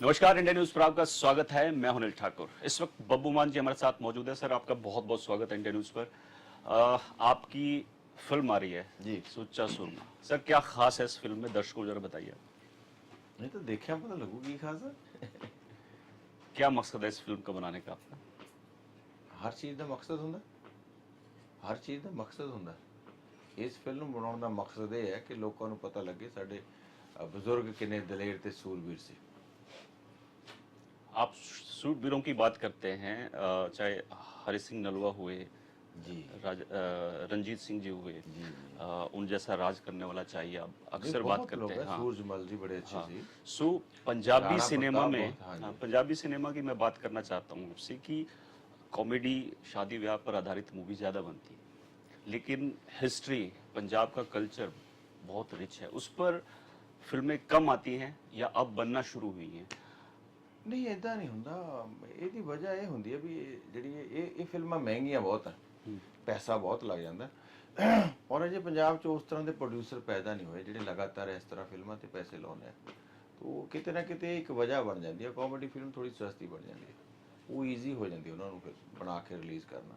नमस्कार India news पर आपका स्वागत है मैं हूं अनिल ठाकुर इस वक्त बब्बू मान जी हमारे साथ मौजूद है सर आपका बहुत बहुत स्वागत है इंडिया न्यूज पर अ, आपकी फिल्म आ रही है जी। सुच्चा सुरमा सर क्या खास है इस फिल्म में दर्शकों को जरा बताइए नहीं तो देखिया पता लगू की खास है क्या मकसद है इस फिल्म को बनाने का आपका ਹਰ ਚੀਜ਼ ਦਾ ਮਕਸਦ ਹੁੰਦਾ ਹਰ ਚੀਜ਼ ਦਾ ਮਕਸਦ ਹੁੰਦਾ ਇਸ ਫਿਲਮ ਨੂੰ ਬਣਾਉਣ ਦਾ ਮਕਸਦ ਇਹ ਹੈ ਕਿ ਲੋਕਾਂ ਨੂੰ ਪਤਾ ਲੱਗੇ ਸਾਡੇ ਅ, ਬਜ਼ੁਰਗ ਕਿੰਨੇ ਦਲੇਰ ਤੇ ਸੂਰਬੀਰ ਸੀ आप सूटवीरों की बात करते हैं चाहे हरि सिंह नलवा हुए ਜੀ राज, रंजीत सिंह जी हुए जी अ, उन जैसा राज करने वाला चाहिए आप अक्सर बात करते हैं हैं सूरजमल जी बड़े अच्छे हाँ। सो पंजाबी सिनेमा में हाँ हाँ, पंजाबी सिनेमा की मैं बात करना चाहता हूँ आपसे कि कॉमेडी शादी ब्याह पर आधारित मूवी ज़्यादा बनती है। लेकिन हिस्ट्री पंजाब का कल्चर बहुत रिच है। उस पर फ़िल्में कम आती हैं या अब बनना शुरू हुई हैं? ਨਹੀਂ ਇਦਾਂ ਨਹੀਂ ਹੁੰਦਾ। ਇਹਦੀ ਵਜ੍ਹਾ ਇਹ ਹੁੰਦੀ ਹੈ ਵੀ ਇਹ ਜਿਹੜੀ ਇਹ ਇਹ ਫਿਲਮਾਂ ਮਹਿੰਗੀਆਂ ਬਹੁਤ ਆ। ਪੈਸਾ ਬਹੁਤ ਲੱਗ ਜਾਂਦਾ। ਔਰ ਅਜੇ ਪੰਜਾਬ 'ਚ ਉਸ ਤਰ੍ਹਾਂ ਦੇ ਪ੍ਰੋਡਿਊਸਰ ਪੈਦਾ ਨਹੀਂ ਹੋਏ ਜਿਹੜੇ ਲਗਾਤਾਰ ਇਸ ਤਰ੍ਹਾਂ ਫਿਲਮਾਂ ਤੇ ਪੈਸੇ ਲਾਉਂਦੇ ਆ। ਤੋ ਕਿਤੇ ਨਾ ਕਿਤੇ ਇੱਕ ਵਜ੍ਹਾ ਬਣ ਜਾਂਦੀ ਹੈ ਕਾਮੇਡੀ ਫਿਲਮ ਥੋੜੀ ਸਸਤੀ ਬਣ ਜਾਂਦੀ ਹੈ। ਉਹ ਈਜ਼ੀ ਹੋ ਜਾਂਦੀ ਉਹਨਾਂ ਨੂੰ ਫਿਰ ਬਣਾ ਕੇ ਰਿਲੀਜ਼ ਕਰਨਾ।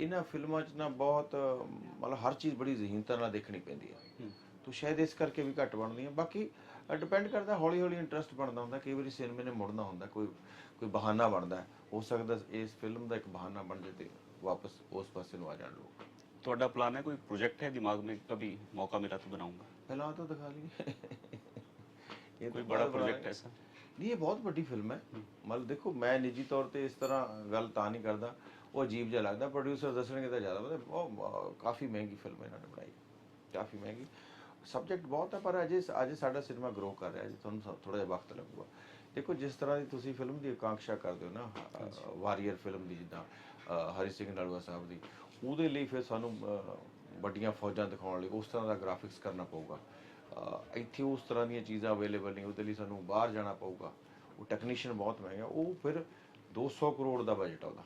ਇਹਨਾਂ ਫਿਲਮਾਂ 'ਚ ਨਾ ਬਹੁਤ ਮਤਲਬ ਹਰ ਚੀਜ਼ ਬੜੀ ਜ਼ਹੀਨਤਾ ਨਾਲ ਦੇਖਣੀ ਪੈਂਦੀ ਹੈ। ਤੋ ਸ਼ਾਇਦ ਇਸ ਕਰਕੇ ਵੀ ਘੱਟ ਬਣਦੀਆਂ ਬਾਕੀ ਡਿਪੈਂਡ ਕਰਦਾ ਹੌਲੀ ਹੌਲੀ ਇੰਟਰਸਟ ਬਣਦਾ ਹੁੰਦਾ ਕਈ ਵਾਰੀ ਸਿਨੇਮੇ ਨੇ ਮੁੜਨਾ ਹੁੰਦਾ ਕੋਈ ਕੋਈ ਬਹਾਨਾ ਬਣਦਾ ਹੈ। ਹੋ ਸਕਦਾ ਇਸ ਫਿਲਮ ਦਾ ਇੱਕ ਬਹਾਨਾ ਬਣ ਜਾਏ ਤੇ ਵਾਪਸ ਉਸ ਪਾਸੇ ਨੂੰ ਆ ਜਾਣ ਲੋਕ ਤੁਹਾਡਾ प्लान है कोई प्रोजेक्ट है दिमाग में कभी मौका मिला तो बनाऊंगा ਪਹਿਲਾਂ ਤਾਂ ਦਿਖਾ ਲਈਏ ਇਹ कोई ਤਾਂ बड़ा बहुत प्रोजेक्ट है। ऐसा ਨਹੀਂ ਇਹ ਬਹੁਤ ਵੱਡੀ ਫਿਲਮ ਹੈ ਮਤਲਬ ਦੇਖੋ ਮੈਂ ਨਿੱਜੀ ਤੌਰ ਤੇ ਇਸ ਤਰ੍ਹਾਂ ਗੱਲ ਤਾਂ ਨਹੀਂ ਕਰਦਾ ਉਹ ਅਜੀਬ ਜਿਹਾ ਲੱਗਦਾ ਪ੍ਰੋਡਿਊਸਰ ਦੱਸਣਗੇ ਤਾਂ ਜ਼ਿਆਦਾ ਪਤਾ ਉਹ ਅਹ, ਕਾਫੀ ਮਹਿੰਗੀ ਫਿਲਮ ਇਹਨਾਂ ਨੇ ਬਣਾਈ ਕਾਫੀ ਮਹਿੰਗੀ ਸਬਜੈਕਟ ਬਹੁਤ ਹੈ ਪਰ ਅਜੇ ਅਜੇ ਸਾਡਾ ਸਿਨੇਮਾ ਗਰੋ ਕਰ ਰਿਹਾ ਜੀ ਤੁਹਾਨੂੰ ਥੋੜਾ ਜਿਹਾ ਵਕਤ ਲੱਗੂਗਾ। ਦੇਖੋ ਜਿਸ ਤਰ੍ਹਾਂ ਦੀ ਤੁਸੀਂ ਫਿਲਮ ਦੀ ਆਕਾਂक्षा ਕਰਦੇ ਹੋ ਨਾ ਵਾਰੀਅਰ ਫਿਲਮ ਦੀ ਜਿੱਦਾਂ ਹਰੀ ਸਿੰਘ ਨਲਵਾ ਸਾਹਿਬ ਦੀ ਉਹਦੇ ਲਈ ਫਿਰ ਸਾਨੂੰ ਵੱਡੀਆਂ ਫੌਜਾਂ ਦਿਖਾਉਣ ਲਈ ਉਸ ਤਰ੍ਹਾਂ ਦਾ ਗ੍ਰਾਫਿਕਸ ਕਰਨਾ ਪਊਗਾ। ਇੱਥੇ ਉਸ ਤਰ੍ਹਾਂ ਦੀਆਂ ਚੀਜ਼ਾਂ ਅਵੇਲੇਬਲ ਨਹੀਂ ਉਹਦੇ ਲਈ ਸਾਨੂੰ ਬਾਹਰ ਜਾਣਾ ਪਊਗਾ। ਉਹ ਟੈਕਨੀਸ਼ੀਅਨ ਬਹੁਤ ਮਹਿੰਗਾ ਉਹ ਫਿਰ 200 ਕਰੋੜ ਦਾ ਬਜਟ ਆਉਂਦਾ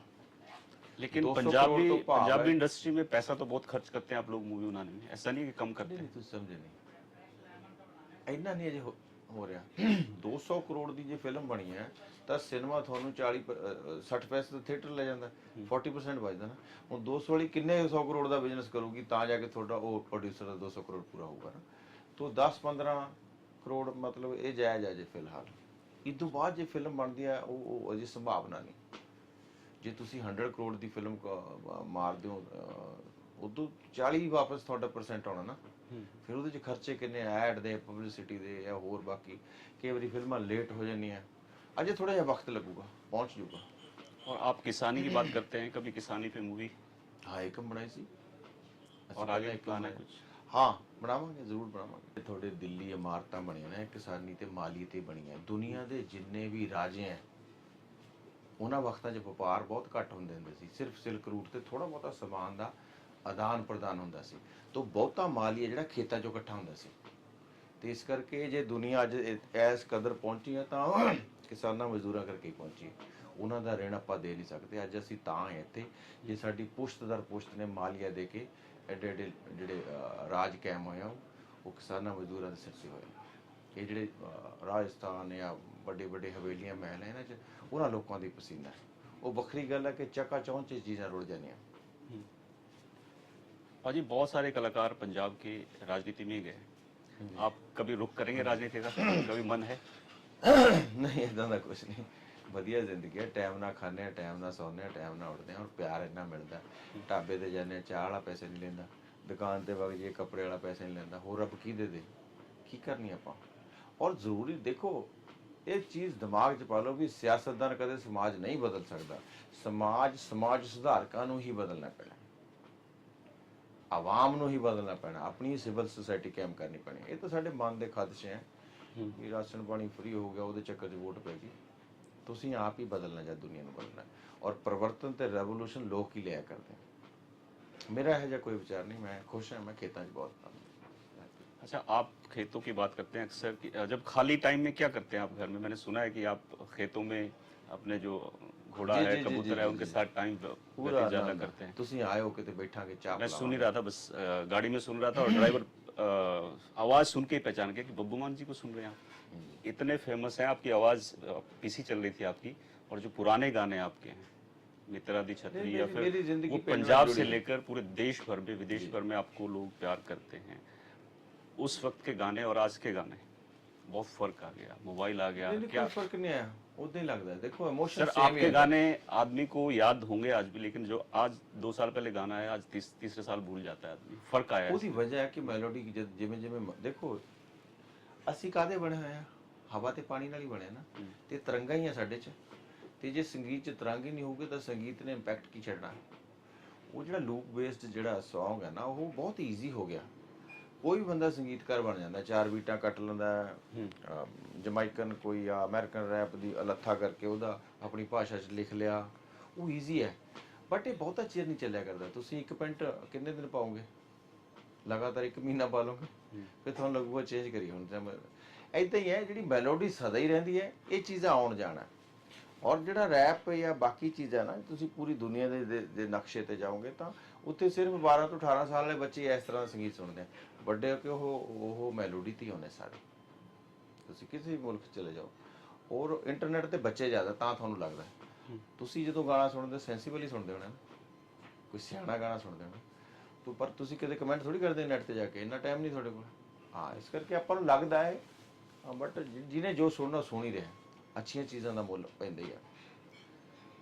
लेकिन 200 पंजाबी करोड़ तो भाव है। पंजाबी इंडस्ट्री में पैसा तो बहुत खर्च करते हैं आप लोग मूवी बनाने में ऐसा नहीं है कि कम करते ਨਹੀਂ हैं ਤੁਸੀਂ ਸਮਝੇ ਨਹੀਂ ਇੰਨਾ ਨਹੀਂ ਅਜੇ ਹੋ- ਹੋ ਰਿਹਾ 200 ਕਰੋੜ ਦੀ ਜੇ ਫਿਲਮ ਬਣੀ ਹੈ ਤਾਂ ਸਿਨੇਮਾ ਤੁਹਾਨੂੰ 40 ਪ- ਅਹ, 60 ਪੈਸੇ ਤਾਂ ਥੀਏਟਰ ਲੈ ਜਾਂਦਾ 40% ਬਚਦਾ ਨਾ ਹੁਣ 200 ਵਾਲੀ ਕਿੰਨੇ 100 ਕਰੋੜ ਦਾ ਬਿਜ਼ਨਸ ਕਰੂਗੀ ਤਾਂ ਜਾ ਕੇ ਤੁਹਾਡਾ ਉਹ ਪ੍ਰੋਡਿਊਸਰ ਦਾ 200 ਕਰੋੜ ਪੂਰਾ ਹੋਊਗਾ ਨਾ ਤੋਂ 10 15 ਕਰੋੜ ਮਤਲਬ ਇਹ ਜਾਇਜ਼ ਹੈ ਜੇ ਫਿਲਹਾਲ ਇਸ ਤੋਂ ਬਾਅਦ ਜੇ ਫਿਲਮ ਬਣਦੀ ਹੈ ਉਹ ਉਹ ਅਜੇ ਸੰਭਾਵਨਾ ਨਹੀਂ ਜੇ ਤੁਸੀਂ 100 ਕਰੋੜ ਦੀ ਫਿਲਮ ਮਾਰ ਦਿਓ ਅਹ, ਉਦੋਂ 40 ਵਾਪਸ ਤੁਹਾਡਾ ਪਰਸੈਂਟ ਆਉਣਾ ਨਾ ਫਿਰ ਉਹਦੇ ਚ ਖਰਚੇ ਕਿੰਨੇ ਐਡ ਦੇ ਪਬਲਿਸਿਟੀ ਦੇ ਜਾਂ ਹੋਰ ਬਾਕੀ ਕਈ ਵਾਰੀ ਫਿਲਮਾਂ ਲੇਟ ਹੋ ਜਾਂਦੀਆਂ ਅਜੇ ਥੋੜਾ ਜਿਹਾ ਵਕਤ ਲੱਗੂਗਾ ਪਹੁੰਚ ਜਾਊਗਾ और आप किसानी की बात करते हैं कभी किसानी पे मूवी ਹਾਂ ਇੱਕ ਬਣਾਈ ਸੀ ਅਸੀਂ और ਪਹਿਲਾਂ आगे ਇੱਕ प्लान है ਬਣਾਈ। कुछ ਹਾਂ ਬਣਾਵਾਂਗੇ ਜ਼ਰੂਰ ਬਣਾਵਾਂਗੇ ਤੁਹਾਡੇ ਦਿੱਲੀ ਇਮਾਰਤਾਂ ਬਣੀਆਂ ਨੇ ਕਿਸਾਨੀ ਤੇ ਮਾਲੀ ਤੇ ਬਣੀਆਂ ਦੁਨੀਆ ਦੇ ਜਿੰਨੇ ਵੀ ਰਾਜੇ ਹੈ ਉਹਨਾਂ ਵਕਤਾਂ 'ਚ ਵਪਾਰ ਬਹੁਤ ਘੱਟ ਹੁੰਦੇ ਹੁੰਦੇ ਸੀ। ਸਿਰਫ ਸਿਲਕ ਰੂਟ ਤੇ ਥੋੜਾ ਬਹੁਤਾ ਸਮਾਨ ਦਾ ਆਦਾਨ ਪ੍ਰਦਾਨ ਹੁੰਦਾ ਸੀ। ਤੋਂ ਬਹੁਤਾ ਮਾਲੀਆ ਜਿਹੜਾ ਖੇਤਾਂ 'ਚੋਂ ਇਕੱਠਾ ਹੁੰਦਾ ਸੀ। ਤੇ ਇਸ ਕਰਕੇ ਜੇ ਦੁਨੀਆ ਅੱਜ ਇਸ ਕਦਰ ਪਹੁੰਚੀ ਹੈ ਤਾਂ ਕਿਸਾਨਾਂ ਮਜ਼ਦੂਰਾਂ ਕਰਕੇ ਹੀ ਪਹੁੰਚੀ ਹੈ। ਉਹਨਾਂ ਦਾ ਰਿਣ ਆਪਾਂ ਦੇ ਨਹੀਂ ਸਕਦੇ। ਅੱਜ ਅਸੀਂ ਤਾਂ ਹੈ ਇੱਥੇ ਜੇ ਸਾਡੀ ਪੁਸ਼ਤ ਦਰ ਪੁਸ਼ਤ ਨੇ ਮਾਲੀਆ ਦੇ ਕੇ ਐਡੇ ਐਡੇ ਜਿਹੜੇ ਰਾਜ ਕਾਇਮ ਹੋਇਆ ਉਹ ਕਿਸਾਨਾਂ ਮਜ਼ਦੂਰਾਂ ਦੇ ਸਿਰ ਤੇ ਹੋਇਆ ਇਹ ਜਿਹੜੇ ਅਹ, ਰਾਜਸਥਾਨ ਜਾਂ ਵੱਡੇ ਵੱਡੇ ਹਵੇਲੀਆਂ ਮਹਿਲ ਹੈ ਇਹਨਾਂ 'ਚ ਉਹਨਾਂ ਲੋਕਾਂ ਦੀ ਪਸੀਨਾ ਹੈ ਉਹ ਵੱਖਰੀ ਗੱਲ ਹੈ ਕਿ ਚੱਕਾ ਚੌਂਚ 'ਚ ਚੀਜ਼ਾਂ ਰੁੜ ਜਾਂਦੀਆਂ भाजी बहुत सारे कलाकार पंजाब के राजनीति में गए आप कभी रुक करेंगे राजनीति का कभी मन है ਨਹੀਂ ਇਦਾਂ ਦਾ ਕੁਝ ਨਹੀਂ ਵਧੀਆ ਜ਼ਿੰਦਗੀ ਹੈ ਟਾਈਮ ਨਾਲ ਖਾਂਦੇ ਆ ਟਾਈਮ ਨਾਲ ਸੌਂਦੇ ਆ ਟਾਈਮ ਨਾਲ ਉੱਠਦੇ ਆ ਔਰ ਪਿਆਰ ਇੰਨਾ ਮਿਲਦਾ ਢਾਬੇ ਤੇ ਜਾਂਦੇ ਆ ਚਾਹ ਵਾਲਾ ਪੈਸੇ ਨਹੀਂ ਲੈਂਦਾ ਦੁਕਾਨ ਤੇ ਵਗ ਜੇ ਕੱਪੜੇ ਵਾਲਾ ਪੈਸੇ ਨਹੀਂ ਲੈਂਦਾ ਹੋਰ ਰੱਬ ਕੀ ਦੇ ਦੇ ਕੀ ਕਰਨੀ ਆਪਾਂ ਔਰ ਜ਼ਰੂਰੀ ਦੇਖੋ ਇਹ ਚੀਜ਼ ਦਿਮਾਗ 'ਚ ਪਾ ਲਓ ਵੀ ਸਿਆਸਤਦਾਨ ਕਦੇ ਸਮਾਜ ਨਹੀਂ ਬਦਲ ਸਕਦਾ। ਸਮਾਜ ਸਮਾਜ ਸੁਧਾਰਕਾਂ ਨੂੰ ਹੀ ਬਦਲਣਾ ਪੈਣਾ। ਆਵਾਮ ਨੂੰ ਹੀ ਬਦਲਣਾ ਪੈਣਾ। ਆਪਣੀ ਸਿਵਲ ਸੁਸਾਇਟੀ ਕਾਇਮ ਕਰਨੀ ਪੈਣੀ। ਇਹ ਤਾਂ ਸਾਡੇ ਮਨ ਦੇ ਖਦਸ਼ੇ ਹੈ। ਵੀ ਰਾਸ਼ਨ ਪਾਣੀ ਫ੍ਰੀ ਹੋ ਗਿਆ ਉਹਦੇ ਚੱਕਰ 'ਚ ਵੋਟ ਪੈ ਗਈ। ਤੁਸੀਂ ਆਪ ਹੀ ਬਦਲਣਾ ਜਾਂ ਦੁਨੀਆ ਨੂੰ ਬਦਲਣਾ। ਔਰ ਪਰਿਵਰਤਨ ਤੇ ਰੈਵੋਲੂਸ਼ਨ ਲੋਕ ਹੀ ਲਿਆ ਕਰਦੇ। ਮੇਰਾ ਇਹ ਜਿਹਾ ਕੋਈ ਵਿਚਾਰ ਨਹੀਂ। ਮੈਂ ਖੁਸ਼ ਹਾਂ ਮੈਂ ਖੇਤਾਂ 'ਚ ਬਹੁਤ ਹਾਂ अच्छा आप खेतों की बात करते हैं अक्सर कि जब खाली टाइम में क्या करते हैं आप घर में मैंने सुना है कि आप खेतों में अपने जो घोड़ा जी, है जी, जी, कबूतर जी, है जी, उनके जी। साथ टाइम ਪੂਰਾ व्यतीत ज्यादा ਆਨੰਦ। करते हैं ਤੁਸੀਂ ਆਏ ਹੋ ਕਿਤੇ ਬੈਠਾਂਗੇ ਚਾਹ मैं सुन पिलावांगे। ही रहा था बस अ, गाड़ी में सुन रहा था और ड्राइवर अ, आवाज सुन के ही पहचान गया कि बब्बू मान जी को सुन रहे हैं आप इतने फेमस हैं आपकी आवाज पीसी चल रही थी आपकी और जो पुराने गाने आपके हैं मित्रा दी छतरी नहीं, या मेरी- मेरी फिर जिंदगी वो पेड़ में पंजाब जुड़ी से है। लेकर पूरे देश भर में विदेश भर में आपको लोग प्यार करते हैं उस वक्त के गाने और आज के गाने बहुत फर्क आ गया मोबाइल आ गया नहीं नहीं, क्या कोई फर्क नहीं आया उतना ही लगता है देखो इमोशन सर आपके गाने आदमी को याद होंगे आज भी लेकिन जो आज दो साल पहले गाना है आज तीस, तीसरे साल भूल जाता है आदमी फर्क आया है ਉਹਦੀ ਵਜ੍ਹਾ ਹੈ ਕਿ ਮੈਲੋਡੀ ਜਦ ਜਿਵੇਂ ਜਿਵੇਂ ਮ- ਦੇਖੋ ਅਸੀਂ ਕਾਦੇ ਬਣੇ ਹੋਏ ਆ ਹਵਾ ਤੇ ਪਾਣੀ ਨਾਲ ਹੀ ਬਣੇ ਨਾ ਤੇ ਤਰੰਗਾਂ ਹੀ ਆ ਸਾਡੇ 'ਚ ਤੇ ਜੇ ਸੰਗੀਤ 'ਚ ਤਰੰਗ ਹੀ ਨਹੀਂ ਹੋਊਗੇ ਤਾਂ ਸੰਗੀਤ ਨੇ ਇੰਪੈਕਟ ਕੀ ਛੱਡਣਾ ਉਹ ਜਿਹੜਾ ਲੂਪ ਬੇਸਡ ਜਿਹੜਾ Song ਹੈ ਨਾ ਉਹ ਬਹੁਤ ਈਜ਼ੀ ਹੋ ਗਿਆ ਕੋਈ ਬੰਦਾ ਸੰਗੀਤਕਾਰ ਬਣ ਜਾਂਦਾ ਚਾਰ ਬੀਟਾਂ ਕੱਟ ਲੈਂਦਾ ਜਮਾਈਕਨ ਕੋਈ ਆ ਅਮਰੀਕਨ ਰੈਪ ਦੀ ਅਲੱਥਾ ਕਰਕੇ ਉਹਦਾ ਆਪਣੀ ਭਾਸ਼ਾ 'ਚ ਲਿਖ ਲਿਆ ਉਹ ਈਜ਼ੀ ਹੈ। ਬਟ ਇਹ ਬਹੁਤਾ ਚਿਰ ਨਹੀਂ ਚੱਲਿਆ ਕਰਦਾ। ਤੁਸੀਂ ਇੱਕ ਪੈਂਟ ਕਿੰਨੇ ਦਿਨ ਪਾਓਗੇ? ਲਗਾਤਾਰ ਇੱਕ ਮਹੀਨਾ ਪਾ ਲਓਗੇ? ਫਿਰ ਤੁਹਾਨੂੰ ਲੱਗੂਗਾ ਚੇਂਜ ਕਰੀ ਹੁਣ ਐਦਾਂ ਹੀ ਹੈ ਜਿਹੜੀ ਮੈਲੋਡੀ ਸਦਾ ਹੀ ਰਹਿੰਦੀ ਹੈ ਇਹ ਚੀਜ਼ਾਂ ਆਉਣ ਜਾਣਾ। ਔਰ ਜਿਹੜਾ ਰੈਪ ਜਾਂ ਬਾਕੀ ਚੀਜ਼ਾਂ ਨਾ ਤੁਸੀਂ ਪੂਰੀ ਦੁਨੀਆ ਦੇ ਦੇ- ਦੇ ਨਕਸ਼ੇ ਤੇ ਜਾਓਗੇ ਤਾਂ ਉੱਥੇ ਸਿਰਫ 12 ਤੋਂ 18 ਸਾਲ ਦੇ ਬੱਚੇ ਇਸ ਤਰ੍ਹਾਂ ਦਾ ਸੰਗੀਤ ਸੁਣਦੇ ਆ। ਵੱਡੇ ਹੋ ਕੇ ਉਹ ਉਹ ਮੈਲੋਡੀ ਤੇ ਹੀ ਆਉਂਦੇ ਸਾਰੇ ਤੁਸੀਂ ਕਿਸੇ ਵੀ ਮੁਲਕ 'ਚ ਚਲੇ ਜਾਓ ਔਰ ਇੰਟਰਨੈਟ ਤੇ ਬੱਚੇ ਜ਼ਿਆਦਾ ਤਾਂ ਤੁਹਾਨੂੰ ਲੱਗਦਾ ਹੈ। ਤੁਸੀਂ ਜਦੋਂ ਗਾਣਾ ਸੁਣਦੇ ਸੈਂਸੀਬਲ ਹੀ ਸੁਣਦੇ ਹੋਣੇ ਨਾ ਕੋਈ ਸਿਆਣਾ ਗਾਣਾ ਸੁਣਦੇ ਹੋਣੇ ਤੋ ਪਰ ਤੁਸੀਂ ਕਦੇ ਕਮੈਂਟ ਥੋੜੀ ਕਰਦੇ ਨੈਟ ਤੇ ਜਾ ਕੇ ਇੰਨਾ ਟਾਈਮ ਨਹੀਂ ਤੁਹਾਡੇ ਕੋਲ ਹਾਂ ਇਸ ਕਰਕੇ ਆਪਾਂ ਨੂੰ ਲੱਗਦਾ ਹੈ ਬਟ ਜਿਹਨੇ ਜੋ ਸੁਣਨਾ ਉਹ ਸੁਣ ਹੀ ਰਿਹਾ ਅੱਛੀਆਂ ਚੀਜ਼ਾਂ ਦਾ ਮੁੱਲ ਪੈਂਦਾ ਹੀ ਆ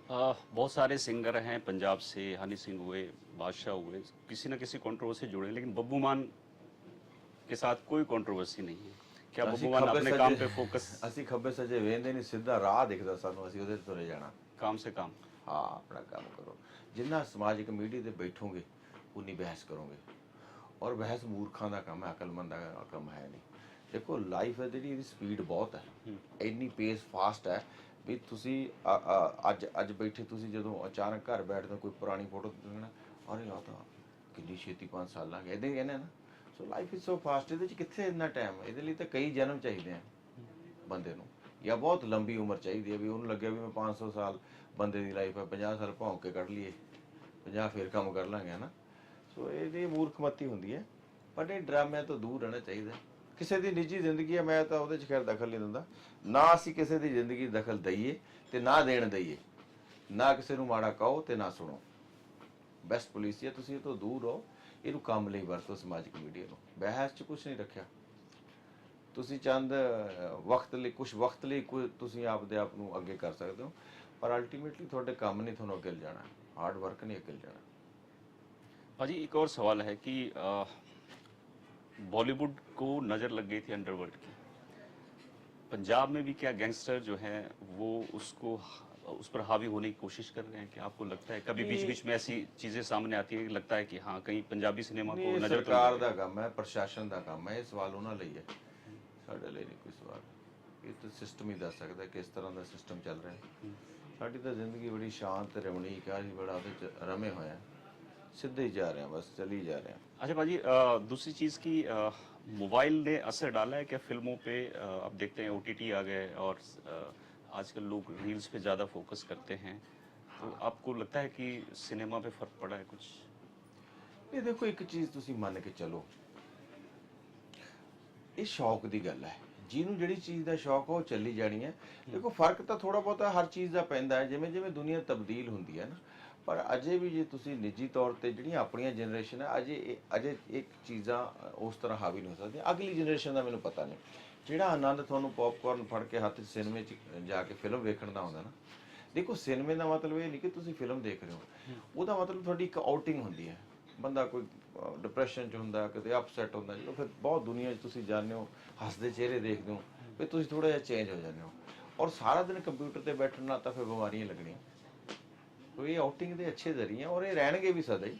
आ, बहुत सारे सिंगर हैं पंजाब से हनी सिंह हुए बादशाह हुए किसी न किसी कंट्रोवर्सी जुड़े लेकिन बब्बू मान के साथ कोई कंट्रोवर्सी नहीं है क्या ਅਸੀਂ बब्बू मान ਖੱਬੇ अपने ਸੱਜੇ- काम पे फोकस ਅਸੀਂ ਖੱਬੇ ਸੱਜੇ ਵੇਖਦੇ ਨਹੀਂ ਸਿੱਧਾ ਰਾਹ ਦਿਖਦਾ ਸਾਨੂੰ ਅਸੀਂ ਉਹਦੇ ਤੇ ਤੁਰੇ ਜਾਣਾ काम से काम ਹਾਂ ਆਪਣਾ ਕੰਮ ਕਰੋ ਜਿੰਨਾ ਸਮਾਜਿਕ ਮੀਡੀਆ ਤੇ ਬੈਠੋਗੇ ਉਨੀ ਬਹਿਸ ਕਰੋਗੇ ਔਰ ਬਹਿਸ ਮੂਰਖਾਂ ਦਾ ਕੰਮ ਹੈ ਅਕਲਮੰਦਾਂ ਦਾ ਕੰਮ ਹੈ ਨਹੀਂ ਦੇਖੋ ਲਾਈਫ ਹੈ ਜਿਹੜੀ ਇਹਦੀ ਸਪੀਡ ਬਹੁਤ ਹੈ ਇੰਨੀ ਪੇਸ ਫਾਸਟ ਹੈ ਵੀ ਤੁਸੀਂ ਅ- ਅ- ਅੱਜ ਅੱਜ ਬੈਠੇ ਤੁਸੀਂ ਜਦੋਂ ਅਚਾਨਕ ਘਰ ਬੈਠਦੇ ਹੋ ਕੋਈ ਪੁਰਾਣੀ ਫੋਟੋ ਦੇਖਣਾ ਅਰੇ ਆ ਤਾਂ ਕਿੰਨੀ ਛੇਤੀ 5 ਸਾਲ ਲੰਘ ਗਏ ਇਦਾਂ ਹੀ ਕਹਿੰਦੇ ਆ ਨਾ so life is so fast ਇਹਦੇ ਵਿੱਚ ਕਿੱਥੇ ਇੰਨਾ ਟਾਈਮ ਇਹਦੇ ਲਈ ਤਾਂ ਕਈ ਜਨਮ ਚਾਹੀਦੇ ਆ ਬੰਦੇ ਨੂੰ। ਜਾਂ ਬਹੁਤ ਲੰਬੀ ਉਮਰ ਚਾਹੀਦੀ ਹੈ ਵੀ ਉਹਨੂੰ ਲੱਗਿਆ ਵੀ ਮੈਂ 500 ਸਾਲ ਬੰਦੇ ਦੀ ਲਾਈਫ ਹੈ 50 ਸਾਲ ਭੌਂਕ ਕੇ ਕੱਢ ਲਈਏ 50 ਫੇਰ ਕੰਮ ਕਰ ਲਾਂਗੇ, ਹਨਾ? ਸੋ ਇਹਦੀ ਮੂਰਖਮਤੀ ਹੁੰਦੀ ਹੈ ਪਰ ਇਹ ਡਰਾਮਿਆਂ ਤੋਂ ਦੂਰ ਰਹਿਣਾ ਚਾਹੀਦਾ। ਕਿਸੇ ਦੀ ਨਿੱਜੀ ਜ਼ਿੰਦਗੀ ਹੈ ਮੈਂ ਤਾਂ ਉਹਦੇ 'ਚ ਖੈਰ ਦਖਲ ਨਹੀਂ ਦਿੰਦਾ। ਨਾ ਅਸੀਂ ਕਿਸੇ ਦੀ ਜ਼ਿੰਦਗੀ ਦਖਲ ਦਈਏ ਤੇ ਨਾ ਦੇਣ ਦਈਏ। ਨਾ ਕਿਸੇ ਨੂੰ ਮਾੜਾ ਕਹੋ ਤੇ ਨਾ ਸੁਣੋ। ਬੈਸਟ ਪੁਲਿਸ ਹੈ ਤੁਸੀਂ ਇਹ ਤੋਂ ਦੂਰ ਰਹੋ। ਇਹਨੂੰ ਕੰਮ ਲਈ ਵਰਤੋ ਸਮਾਜਿਕ ਮੀਡੀਆ ਨੂੰ ਬਹਿਸ 'ਚ ਕੁਝ ਨਹੀਂ ਰੱਖਿਆ ਤੁਸੀਂ ਚੰਦ ਅਹ, ਵਕਤ ਲਈ ਕੁਝ ਵਕਤ ਲਈ ਕੋਈ ਤੁਸੀਂ ਆਪਦੇ ਆਪ ਨੂੰ ਅੱਗੇ ਕਰ ਸਕਦੇ ਹੋ ਪਰ ਅਲਟੀਮੇਟਲੀ ਤੁਹਾਡੇ ਕੰਮ ਨਹੀਂ ਤੁਹਾਨੂੰ ਅੱਗੇ ਲਿਜਾਣਾ ਹਾਰਡ ਵਰਕ ਨਹੀਂ ਅੱਗੇ ਲਿਜਾਣਾ भाजी एक और सवाल है कि अ, बॉलीवुड को नज़र लग गई थी अंडरवर्ल्ड की पंजाब में भी क्या गैंगस्टर जो हैं वो उसको उस पर हावी होने की कोशिश कर रहे हैं कि आपको लगता है कभी बीच बीच में ऐसी चीजें सामने आती है कि लगता है कि हाँ कहीं पंजाबी सिनेमा ਨਹੀਂ को ਇਹ नजर तो ਸਰਕਾਰ लग ਦਾ ਕੰਮ ਹੈ ਪ੍ਰਸ਼ਾਸਨ ਦਾ ਕੰਮ ਹੈ ਇਹ ਸਵਾਲ ਉਹਨਾਂ ਲਈ ਹੈ ਸਾਡੇ ਲਈ ਨਹੀਂ ਕੋਈ ਸਵਾਲ ਇਹ ਤਾਂ ਸਿਸਟਮ ਹੀ ਦੱਸ ਸਕਦਾ ਕਿਸ ਤਰ੍ਹਾਂ ਦਾ ਸਿਸਟਮ ਚੱਲ ਰਿਹਾ ਹੈ ਸਾਡੀ ਤਾਂ ਜ਼ਿੰਦਗੀ ਬੜੀ ਸ਼ਾਂਤ ਰਮਣੀਕ ਹੈ ਅਸੀਂ ਬੜਾ ਉਹਦੇ ਚ ਰਮੇ ਹੋਏ ਹਾਂ ਸਿੱਧੇ ਹੀ ਜਾ ਰਹੇ ਹਾਂ ਬਸ ਚੱਲੀ ਜਾ ਰਹੇ ਹਾਂ अच्छा भाजी अ, दूसरी चीज की अ, मोबाइल ने असर डाला है क्या फिल्मों पे अ, अब देखते हैं ओटीटी आ गए और अ, आजकल लोग रील्स पे ज्यादा फोकस करते हैं तो आपको लगता है कि सिनेमा पे फर्क पड़ा है कुछ ਇਹ ਦੇਖੋ ਇੱਕ ਚੀਜ਼ ਤੁਸੀਂ ਮੰਨ ਕੇ ਚੱਲੋ ਇਹ ਸ਼ੌਕ ਦੀ ਗੱਲ ਹੈ ਜਿਹਨੂੰ ਜਿਹੜੀ ਚੀਜ਼ ਦਾ ਸ਼ੌਕ ਆ ਉਹ ਚੱਲੀ ਜਾਣੀ ਹੈ ਦੇਖੋ ਫਰਕ ਤਾਂ ਥੋੜਾ ਬਹੁਤਾ ਹਰ ਚੀਜ਼ ਦਾ ਪੈਂਦਾ ਹੈ ਜਿਵੇਂ ਜਿਵੇਂ ਦੁਨੀਆ ਤਬਦੀਲ ਹੁੰਦੀ ਹੈ ਨਾ ਪਰ ਅਜੇ ਵੀ ਜੇ ਤੁਸੀਂ ਨਿੱਜੀ ਤੌਰ ਤੇ ਜਿਹੜੀਆਂ ਆਪਣੀਆਂ ਜਨਰੇਸ਼ਨ ਹੈ ਅਜੇ ਇਹ- ਅਜੇ ਇੱਕ ਚੀਜ਼ਾਂ ਉਸ ਤਰ੍ਹਾਂ ਹਾਵੀ ਨਹੀਂ ਹੋ ਸਕਦੀਆਂ ਅਗਲੀ ਜਨਰੇਸ਼ਨ ਦਾ ਮੈਨੂੰ ਪਤਾ ਨਹੀਂ ਜਿਹੜਾ ਆਨੰਦ ਤੁਹਾਨੂੰ ਪੌਪਕਾਰਨ ਫੜ ਕੇ ਹੱਥ 'ਚ ਸਿਨੇਮੇ 'ਚ ਜਾ ਕੇ ਫਿਲਮ ਵੇਖਣ ਦਾ ਹੁੰਦਾ ਨਾ ਦੇਖੋ ਸਿਨੇਮੇ ਦਾ ਮਤਲਬ ਇਹ ਨਹੀਂ ਕਿ ਤੁਸੀਂ ਫਿਲਮ ਦੇਖ ਰਹੇ ਹੋ। ਉਹਦਾ ਮਤਲਬ ਤੁਹਾਡੀ ਇੱਕ ਆਊਟਿੰਗ ਹੁੰਦੀ ਹੈ। ਬੰਦਾ ਕੋਈ ਡਿਪਰੈਸ਼ਨ 'ਚ ਹੁੰਦਾ ਕਿਤੇ ਅਪਸੈਟ ਹੁੰਦਾ ਜਦੋਂ ਫਿਰ ਬਹੁਤ ਦੁਨੀਆ 'ਚ ਤੁਸੀਂ ਜਾਂਦੇ ਹੋ ਹੱਸਦੇ ਚਿਹਰੇ ਦੇਖਦੇ ਹੋ ਫਿਰ ਤੁਸੀਂ ਥੋੜਾ ਜਿਹਾ ਚੇਂਜ ਹੋ ਜਾਂਦੇ ਹੋ। ਔਰ ਸਾਰਾ ਦਿਨ ਕੰਪਿਊਟਰ ਤੇ ਬੈਠਣ ਨਾਲ ਤਾਂ ਫਿਰ ਬਿਮਾਰੀਆਂ ਲੱਗਣੀਆਂ। ਸੋ ਇਹ ਆਊਟਿੰਗ ਦੇ ਅੱਛੇ ਜ਼ਰੀਏ ਔਰ ਇਹ ਰਹਿਣਗੇ ਵੀ ਸਦਾ ਹੀ।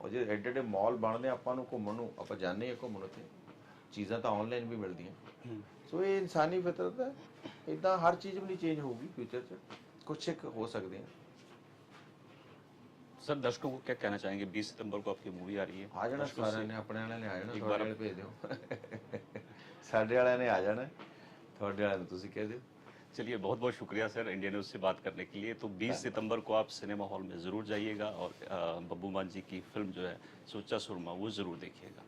ਔਰ ਜੇ ਐਡੇ ਐਡੇ ਮਾਲ ਬਣਦੇ ਆਪਾਂ ਨੂੰ ਘੁੰਮਣ ਨੂੰ ਆਪਾਂ ਜਾਂਦੇ ਆ ਘੁੰਮਣ ਉੱਤੇ ਚੀਜ਼ਾਂ ਤਾਂ ਆਨਲਾਈਨ ਵੀ ਮਿਲਦੀਆਂ ਸੋ ਇਹ ਇਨਸਾਨੀ ਫਿਤਰਤ ਹੈ ਇਦਾਂ ਹਰ ਚੀਜ਼ ਵੀ ਨਹੀਂ ਚੇਂਜ ਹੋਊਗੀ ਫਿਊਚਰ 'ਚ ਕੁਛ ਇੱਕ ਹੋ ਸਕਦੇ ਆ सर दर्शकों को क्या कहना चाहेंगे 20 सितंबर को आपकी मूवी आ रही है ਆ ਜਾਣਾ दर्शकों ਸਾਰਿਆਂ से- ਨੇ ਆਪਣੇ ਵਾਲਿਆਂ ਨੇ ਆ ਜਾਣਾ ਇੱਕ ਤੁਹਾਡੇ ਵਾਰ- ਵਾਲੇ ਭੇਜ ਦਿਓ ਸਾਡੇ ਵਾਲਿਆਂ ਨੇ ਆ ਜਾਣਾ ਤੁਹਾਡੇ ਵਾਲਿਆਂ ਨੂੰ ਤੁਸੀਂ ਕਹਿ ਦਿਓ चलिए बहुत बहुत शुक्रिया सर इंडिया न्यूज से बात करने के लिए तो 20 सितंबर को आप सिनेमा हॉल में ज़रूर जाइएगा और अ, बब्बू मान जी की फिल्म जो है सोचा सुरमा वो ज़रूर देखिएगा